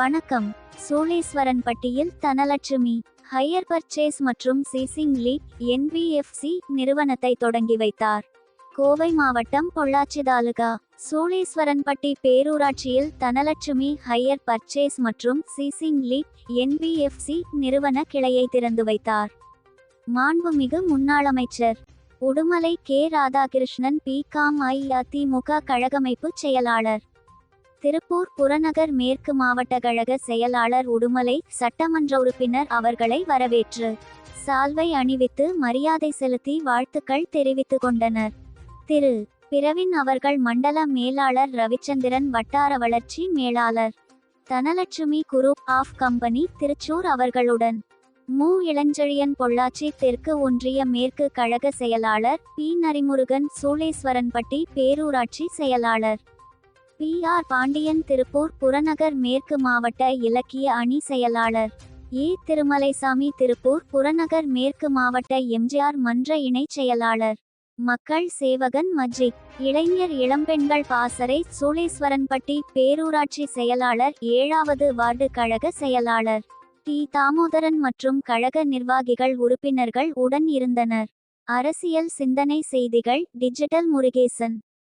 வணக்கம். சோழேஸ்வரன்பட்டியில் Dhanalakshmi higher purchase மற்றும் சீசிங் league NBFC நிறுவனத்தை தொடங்கி வைத்தார். கோவை மாவட்டம் பொள்ளாச்சி தாலுகா சோழேஸ்வரன்பட்டி பேரூராட்சியில் தனலட்சுமி ஹையர் பர்ச்சேஸ் மற்றும் சீசிங் லீக் என்பிஎஃப்சி நிறுவன கிளையை திறந்து வைத்தார். மாண்புமிகு முன்னாள் அமைச்சர் Udumalai K. Radhakrishnan B. Com. AIADMK கழகமைப்பு செயலாளர். திருப்பூர் புறநகர் மேற்கு மாவட்ட கழக செயலாளர் உடுமலை சட்டமன்ற உறுப்பினர் அவர்களை வரவேற்று சால்வை அணிவித்து மரியாதை செலுத்தி வாழ்த்துக்கள் தெரிவித்து கொண்டனர். திரு. பிரவின் அவர்கள் மண்டல மேலாளர் ரவிச்சந்திரன் வட்டார வளர்ச்சி மேலாளர் Dhanalakshmi group of company Thrissur அவர்களுடன் மு. இளஞ்செழியன் பொள்ளாச்சி தெற்கு ஒன்றிய மேற்கு கழக செயலாளர் பி. நரிமுருகன் சூளேஸ்வரன்பட்டி பேரூராட்சி செயலாளர் பி. ஆர். பாண்டியன் திருப்பூர் புறநகர் மேற்கு மாவட்ட இலக்கிய அணி செயலாளர். ஏ. திருமலைசாமி திருப்பூர் புறநகர் மேற்கு மாவட்ட எம்ஜிஆர் மன்ற இணைச் செயலாளர். மக்கள் சேவகன் மஜித் இளைஞர் இளம்பெண்கள் பாசறை சூளேஸ்வரன்பட்டி பேரூராட்சி செயலாளர். ஏழாவது வார்டு கழக செயலாளர். டி. தாமோதரன் மற்றும் கழக நிர்வாகிகள் உறுப்பினர்கள் உடன் இருந்தனர். அரசியல் சிந்தனை செய்திகள் டிஜிட்டல் முருகேசன்.